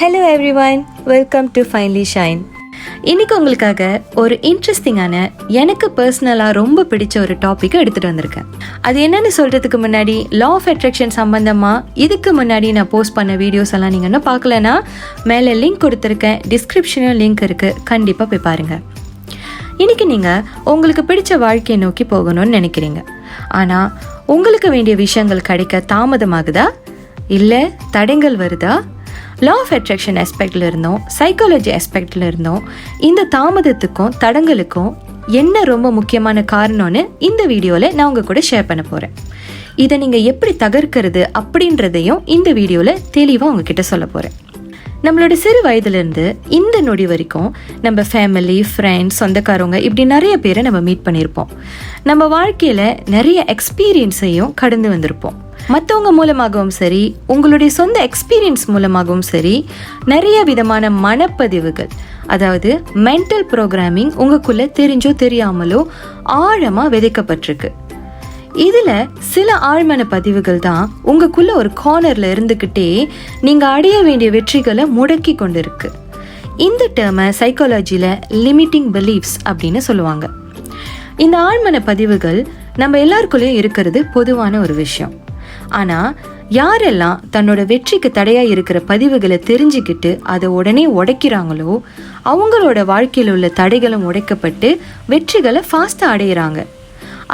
Hello everyone welcome to finely shine இன்னைக்கு உங்களுக்காக ஒரு இன்ட்ரெஸ்டிங்கான எனக்கு பர்சனலாக ரொம்ப பிடிச்ச ஒரு டாப்பிக்கை எடுத்துகிட்டு வந்திருக்கேன். அது என்னன்னு சொல்கிறதுக்கு முன்னாடி லா ஆஃப் அட்ராக்ஷன் சம்மந்தமாக இதுக்கு முன்னாடி நான் போஸ்ட் பண்ண வீடியோஸ் எல்லாம் நீங்கள் இன்னும் பார்க்கலனா மேலே லிங்க் கொடுத்துருக்கேன். டிஸ்கிரிப்ஷனும் லிங்க் இருக்குது கண்டிப்பாக போய் பாருங்கள் இன்னைக்கு நீங்கள் உங்களுக்கு பிடிச்ச வாழ்க்கையை நோக்கி போகணும்னு நினைக்கிறீங்க. ஆனால் உங்களுக்கு வேண்டிய விஷயங்கள் கிடைக்க தாமதமாகுதா? இல்லை தடங்கள் வருதா? லா ஆஃப் அட்ராக்ஷன் ஆஸ்பெக்டில் இருந்தோம் சைக்காலஜி ஆஸ்பெக்டில் இருந்தோம் இந்த தாமதத்துக்கும் தடங்களுக்கும் என்ன ரொம்ப முக்கியமான காரணம்னு இந்த வீடியோவில் நான் உங்கள் கூட ஷேர் பண்ண போகிறேன் இதை நீங்கள் எப்படி தகர்க்கிறது அப்படின்றதையும் இந்த வீடியோவில் தெளிவாக உங்ககிட்ட சொல்ல போகிறேன் நம்மளோட சிறு வயதுலேருந்து இந்த நொடி வரைக்கும் நம்ம ஃபேமிலி ஃப்ரெண்ட்ஸ் சொந்தக்காரவங்க இப்படி நிறைய பேரை நம்ம மீட் பண்ணியிருப்போம். நம்ம வாழ்க்கையில் நிறைய எக்ஸ்பீரியன்ஸையும் கடந்து வந்திருப்போம். மற்றவங்க மூலமாகவும் சரி உங்களுடைய சொந்த எக்ஸ்பீரியன்ஸ் மூலமாகவும் சரி நிறைய விதமான மனப்பதிவுகள் அதாவது மென்டல் ப்ரோக்ராமிங் உங்களுக்குள்ளே தெரிஞ்சோ தெரியாமலோ ஆழமாக விதைக்கப்பட்டிருக்கு. இதுல சில ஆழ்மன பதிவுகள் தான் உங்களுக்குள்ள ஒரு கார்னர்ல இருந்துக்கிட்டே நீங்க அடைய வேண்டிய வெற்றிகளை முடக்கி கொண்டிருக்கு. இந்த டேர்மை சைக்காலஜியில் லிமிட்டிங் பிலீஃப்ஸ் அப்படின்னு சொல்லுவாங்க. இந்த ஆழ்மன பதிவுகள் நம்ம எல்லாருக்குள்ளேயும் இருக்கிறது பொதுவான ஒரு விஷயம். ஆனால் யாரெல்லாம் தன்னோட வெற்றிக்கு தடையாக இருக்கிற பதிவுகளை தெரிஞ்சுக்கிட்டு அதை உடனே உடைக்கிறாங்களோ அவங்களோட வாழ்க்கையில் உள்ள தடைகளும் உடைக்கப்பட்டு வெற்றிகளை ஃபாஸ்ட்டாக அடையிறாங்க.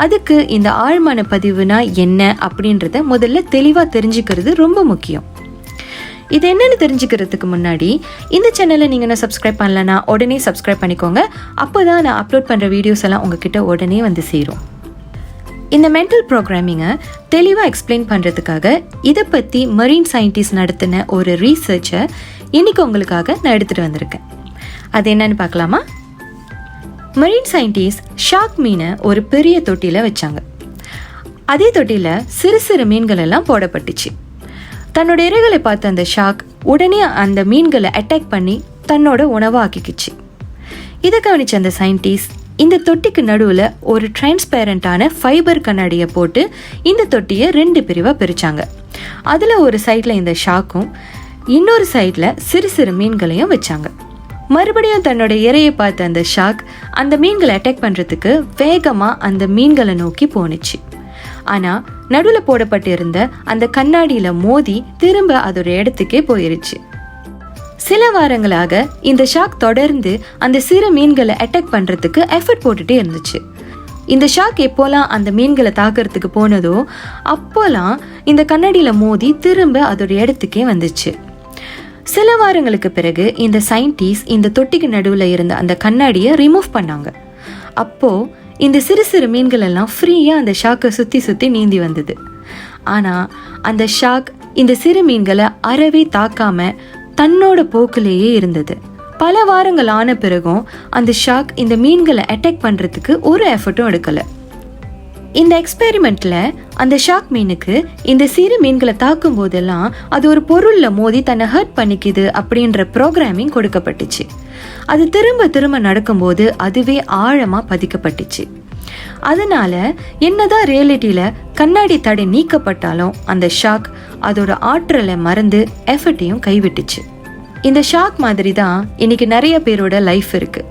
அதுக்கு இந்த ஆழ்மன பதிவுனா என்ன அப்படின்றத முதல்ல தெளிவாக தெரிஞ்சுக்கிறது ரொம்ப முக்கியம். இது என்னன்னு தெரிஞ்சுக்கிறதுக்கு முன்னாடி இந்த சேனலை நீங்கள் நான் சப்ஸ்கிரைப் பண்ணலன்னா உடனே சப்ஸ்கிரைப் பண்ணிக்கோங்க. அப்போ தான் நான் அப்லோட் பண்ணுற வீடியோஸ் எல்லாம் உங்ககிட்ட உடனே வந்து சேரும். இந்த மென்டல் ப்ரோக்ராமிங்கை தெளிவாக எக்ஸ்பிளைன் பண்ணுறதுக்காக இதை பற்றி மரீன் சயின்டிஸ்ட் நடத்தின ஒரு ரீசர்ச்சை இன்னைக்கு உங்களுக்காக நான் எடுத்துகிட்டு வந்திருக்கேன். அது என்னன்னு பார்க்கலாமா? மரீன் சயின்டிஸ்ட் ஷார்க் மீனை ஒரு பெரிய தொட்டியில் வச்சாங்க. அதே தொட்டியில் சிறு சிறு மீன்கள் எல்லாம் போடப்பட்டுச்சு. தன்னோட இறைகளை பார்த்த அந்த ஷாக் உடனே அந்த மீன்களை அட்டாக் பண்ணி தன்னோட உணவாக ஆக்கிக்கிச்சு இதை கவனித்த அந்த சயின்டிஸ்ட் இந்த தொட்டிக்கு நடுவில் ஒரு டிரான்ஸ்பேரண்டான ஃபைபர் கண்ணாடியை போட்டு இந்த தொட்டியை ரெண்டு பிரிவாக பிரித்தாங்க அதில் ஒரு சைடில் இந்த ஷாக்கும் இன்னொரு சைடில் சிறு சிறு மீன்களையும் வச்சாங்க. மறுபடியும் தன்னோட இறையை பார்த்த அந்த ஷாக் அந்த மீன்களை அட்டாக் பண்ணுறதுக்கு வேகமாக அந்த மீன்களை நோக்கி போணுச்சு. ஆனால் நடுவில் போடப்பட்டிருந்த அந்த கண்ணாடியில் மோதி திரும்ப அதோட இடத்துக்கே போயிருச்சு. சில வாரங்களாக இந்த ஷாக் தொடர்ந்து அந்த சிறு மீன்களை அட்டாக் பண்ணுறதுக்கு எஃபர்ட் போட்டுட்டே இருந்துச்சு. இந்த ஷாக் எப்போலாம் அந்த மீன்களை தாக்கிறதுக்கு போனதோ அப்போலாம் இந்த கண்ணாடியில் மோதி திரும்ப அதோட இடத்துக்கே வந்துச்சு. சில வாரங்களுக்கு பிறகு இந்த சயின்டிஸ்ட் இந்த தொட்டிக்கு நடுவில் இருந்த அந்த கண்ணாடியை ரிமூவ் பண்ணாங்க. அப்போ இந்த சிறு சிறு மீன்கள் எல்லாம் ஃப்ரீயாக அந்த ஷாக்கை சுற்றி சுற்றி நீந்தி வந்தது. ஆனால் அந்த ஷாக் இந்த சிறு மீன்களை அறவே தாக்காம தன்னோட போக்கிலேயே இருந்தது. பல வாரங்கள் ஆன பிறகும் அந்த ஷாக் இந்த மீன்களை அட்டாக் பண்ணுறதுக்கு ஒரு எஃபர்ட்டும் எடுக்கலை. இந்த எக்ஸ்பெரிமெண்ட்ல அந்த ஷாக் மீனுக்கு இந்த சிறு மீன்களை தாக்கும் போதெல்லாம் அது ஒரு பொருள்ல மோதி தன்னை ஹர்ட் பண்ணிக்குது அப்படின்ற ப்ரோக்ராமிங் கொடுக்கப்பட்டுச்சு. அது திரும்ப திரும்ப நடக்கும்போது அதுவே ஆழமா பதிக்கப்பட்டுச்சு. அதனால என்னதான் ரியாலிட்டியில கண்ணாடி தடை நீக்கப்பட்டாலும் அந்த ஷாக் அதோட ஆற்றலை மறந்து எஃபர்ட்டையும் கைவிட்டுச்சு. இந்த ஷாக் மாதிரி தான் இன்னைக்கு நிறைய பேரோட லைஃப் இருக்கு.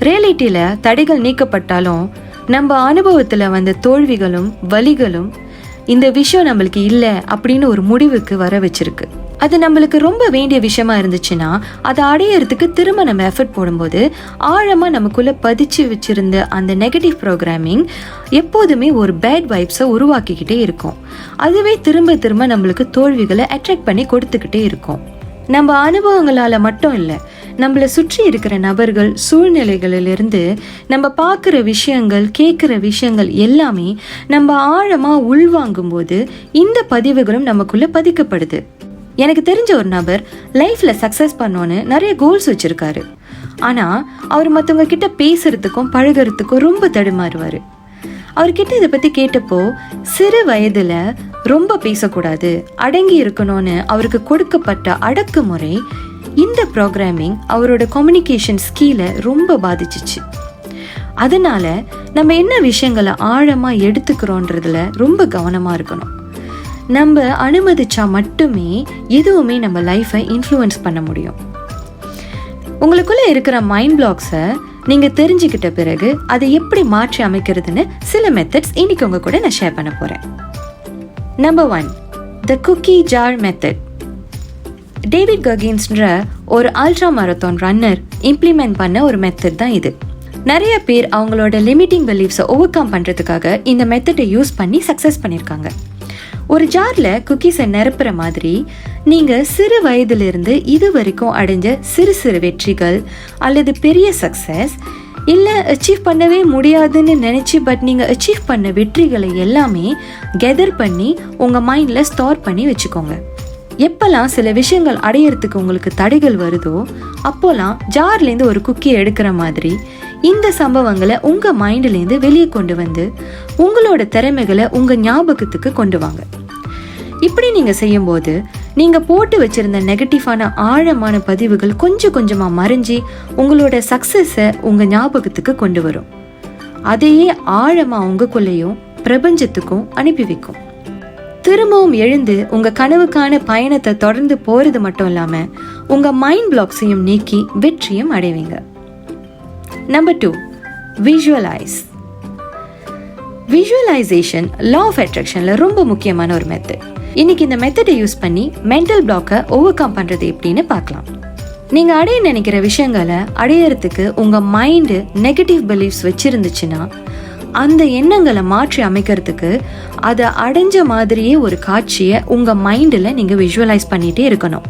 ரியாலிட்டியில தடைகள் நீக்கப்பட்டாலும் நம்ம அனுபவத்தில் வந்த தோல்விகளும் வலிகளும் இந்த விஷயம் நம்மளுக்கு இல்லை அப்படின்னு ஒரு முடிவுக்கு வர வச்சிருக்கு. அது நம்மளுக்கு ரொம்ப வேண்டிய விஷயமா இருந்துச்சுன்னா அதை அடையிறதுக்கு திரும்ப நம்ம எஃபர்ட் போடும்போது ஆழமாக நமக்குள்ள பதிச்சு வச்சிருந்த அந்த நெகட்டிவ் ப்ரோக்ராமிங் எப்போதுமே ஒரு பேட் வைப்ஸை உருவாக்கிக்கிட்டே இருக்கும். அதுவே திரும்ப திரும்ப நம்மளுக்கு தோல்விகளை அட்ராக்ட் பண்ணி கொடுத்துக்கிட்டே இருக்கும். நம்ம அனுபவங்களால் மட்டும் இல்லை நம்மளை சுற்றி இருக்கிற நபர்கள் சூழ்நிலைகளிலிருந்து நம்ம பார்க்குற விஷயங்கள் கேட்குற விஷயங்கள் எல்லாமே நம்ம ஆழமாக உள்வாங்கும் போது இந்த பதிவுகளும் நமக்குள்ளே பதிக்கப்படுது. எனக்கு தெரிஞ்ச ஒரு நபர் லைஃப்பில் சக்ஸஸ் பண்ணோன்னு நிறைய கோல்ஸ் வச்சுருக்காரு. ஆனால் அவர் மற்றவங்க கிட்ட பேசுறதுக்கும் பழகிறதுக்கும் ரொம்ப தடுமாறுவார். அவர்கிட்ட இதை பற்றி கேட்டப்போ சிறு வயதில் ரொம்ப பேசக்கூடாது அடங்கி இருக்கணும்னு அவருக்கு கொடுக்கப்பட்ட அடக்குமுறை இந்த ப்ரோக்ராமிங் அவரோட கம்யூனிகேஷன் ஸ்கீலை ரொம்ப பாதிச்சிச்சு. அதனால நம்ம என்ன விஷயங்களை ஆழமாக எடுத்துக்கிறோன்றதுல ரொம்ப கவனமாக இருக்கணும். நம்ம அனுமதிச்சா மட்டுமே எதுவுமே நம்ம லைஃப்பை இன்ஃப்ளூயன்ஸ் பண்ண முடியும். உங்களுக்குள்ளே இருக்கிற மைண்ட் பிளாக்ஸை நீங்கள் தெரிஞ்சுக்கிட்ட பிறகு அதை எப்படி மாற்றி அமைக்கிறதுன்னு சில மெத்தட்ஸ் இன்னைக்கு உங்கள் கூட நான் ஷேர் பண்ண போகிறேன் number one the cookie jar method David ககின்ஸ்ன்ற ஒரு அல்ட்ரா மாரத்தான் ரன்னர் இம்ப்ளிமெண்ட் பண்ண ஒரு மெத்தட் தான் இது. நிறைய பேர் அவங்களோட லிமிட்டிங் பிலீஃப்ஸை ஓவர் கம் பண்ணுறதுக்காக இந்த மெத்தடை யூஸ் பண்ணி சக்ஸஸ் பண்ணியிருக்காங்க ஒரு ஜாரில் குக்கீஸை நிரப்புற மாதிரி நீங்கள் சிறு வயதிலிருந்து இது வரைக்கும் அடைஞ்ச சிறு சிறு வெற்றிகள் அல்லது பெரிய சக்ஸஸ் இல்லை அச்சீவ் பண்ணவே முடியாதுன்னு நினச்சி பட் நீங்கள் அச்சீவ் பண்ண வெற்றிகளை எல்லாமே கெதர் பண்ணி உங்கள் மைண்டில் ஸ்டோர் பண்ணி வச்சுக்கோங்க. எப்பெல்லாம் சில விஷயங்கள் அடையிறதுக்கு உங்களுக்கு தடைகள் வருதோ அப்போல்லாம் ஜார்லேருந்து ஒரு குக்கி எடுக்கிற மாதிரி இந்த சம்பவங்களை உங்கள் மைண்ட்லேருந்து வெளியே கொண்டு வந்து உங்களோட திறமைகளை உங்கள் ஞாபகத்துக்கு கொண்டு வாங்க. இப்படி நீங்கள் செய்யும்போது நீங்கள் போட்டு வச்சிருந்த நெகட்டிவான ஆழமான பதிவுகள் கொஞ்சம் கொஞ்சமாக மறைஞ்சி உங்களோட சக்ஸஸை உங்கள் ஞாபகத்துக்கு கொண்டு வரும். அதையே ஆழமாக உங்களுக்குள்ளேயும் பிரபஞ்சத்துக்கும் அனுப்பி வைக்கும். திரும்பவும் எழுந்து உங்கள் கனவுக்கான பயணத்தை தொடர்ந்து போகிறது மட்டும் இல்லாமல் உங்கள் மைண்ட் பிளாக்ஸையும் நீக்கி வெற்றியும் அடைவீங்க. Number two visualize visualization law of அட்ராக்ஷனில் ரொம்ப முக்கியமான ஒரு மெத்தட் இன்னைக்கு இந்த மெத்தடை யூஸ் பண்ணி மென்டல் பிளாக்கை ஓவர் கம் பண்ணுறது எப்படின்னு பார்க்கலாம். நீங்கள் அடைய நினைக்கிற விஷயங்களை அடையறதுக்கு உங்கள் மைண்டு நெகட்டிவ் பிலீஃப்ஸ் வச்சுருந்துச்சுன்னா அந்த எண்ணங்களை மாற்றி அமைக்கிறதுக்கு அதை அடைஞ்ச மாதிரியே ஒரு காட்சியை உங்கள் மைண்டில் நீங்கள் விஷுவலைஸ் பண்ணிகிட்டே இருக்கணும்.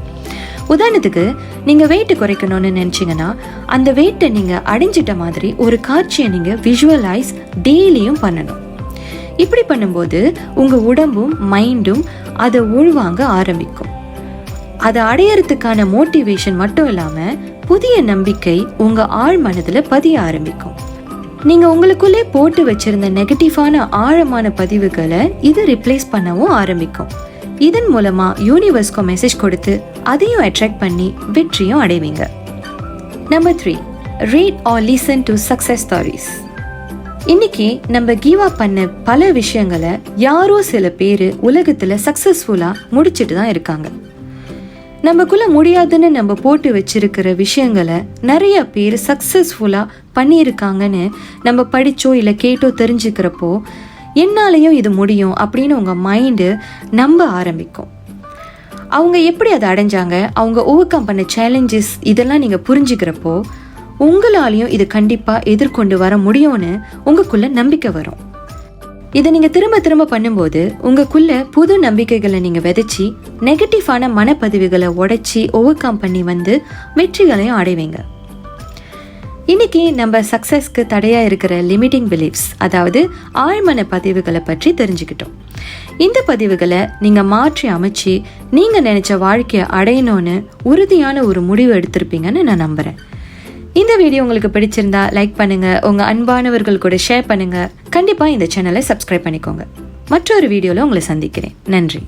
உதாரணத்துக்கு நீங்கள் வெயிட்டு குறைக்கணும்னு நினச்சிங்கன்னா அந்த வெயிட்டை நீங்கள் அடைஞ்சிட்ட மாதிரி ஒரு காட்சியை நீங்கள் விஷுவலைஸ் டெய்லியும் பண்ணணும். இப்படி பண்ணும்போது உங்கள் உடம்பும் மைண்டும் அதை உள்வாங்க ஆரம்பிக்கும். அதை அடையறதுக்கான மோட்டிவேஷன் மட்டும் இல்லாமல் புதிய நம்பிக்கை உங்கள் ஆழ் மனதில் பதிய ஆரம்பிக்கும். நீங்க உங்களுக்குள்ளே போட்டு வச்சிருந்த நெகட்டிவான ஆழமான பதிவுகளை இது ரிப்ளேஸ் பண்ணவும் ஆரம்பிக்கும். இதன் மூலமா யூனிவர்ஸ்க்கும் மெசேஜ் கொடுத்து அதையும் அட்ராக்ட் பண்ணி வெற்றியும் அடைவீங்க. Number three read or listen to success stories இன்னைக்கு நம்ம கிவ் அப் பண்ண பல விஷயங்களை யாரோ சில பேர் உலகத்தில் சக்ஸஸ்ஃபுல்லாக முடிச்சிட்டு தான் இருக்காங்க. நமக்குள்ள முடியாதுன்னு நம்ம போட்டு வச்சிருக்கிற விஷயங்களை நிறைய பேர் சக்சஸ்ஃபுல்லா பண்ணியிருக்காங்கன்னு நம்ம படிச்சோ இல்லை கேட்டோ தெரிஞ்சுக்கிறப்போ என்னாலையும் இது முடியும் அப்படின்னு உங்கள் மைண்டு நம்ப ஆரம்பிக்கும். அவங்க எப்படி அதை அடைஞ்சாங்க? அவங்க ஓவர் கம் பண்ண சேலஞ்சஸ் இதெல்லாம் நீங்கள் புரிஞ்சுக்கிறப்போ உங்களாலையும் இது கண்டிப்பாக எதிர்கொண்டு வர முடியும்னு உங்களுக்குள்ள நம்பிக்கை வரும். இதை நீங்க திரும்ப திரும்ப பண்ணும்போது உங்களுக்குள்ள புது நம்பிக்கைகளை நீங்க விதைச்சி நெகட்டிவான மனப்பதிவுகளை உடைச்சி ஓவர் கம் பண்ணி வந்து வெற்றிகளையும் அடைவீங்க. இன்னைக்கு நம்ம சக்சஸ்க்கு தடையா இருக்கிற லிமிட்டிங் பிலீஃப்ஸ் அதாவது ஆழ்மன பதிவுகளை பற்றி தெரிஞ்சுக்கிட்டோம். இந்த பதிவுகளை நீங்க மாற்றி அமைச்சு நீங்க நினைச்ச வாழ்க்கையை அடையணும்னு உறுதியான ஒரு முடிவு எடுத்திருப்பீங்கன்னு நான் நம்புறேன். இந்த வீடியோ உங்களுக்கு பிடிச்சிருந்தா லைக் பண்ணுங்க உங்க அன்பானவர்கள் கூட ஷேர் பண்ணுங்க. கண்டிப்பா இந்த சேனலை சப்ஸ்கிரைப் பண்ணிக்கோங்க. மற்றொரு வீடியோல உங்களை சந்திக்கிறேன். நன்றி.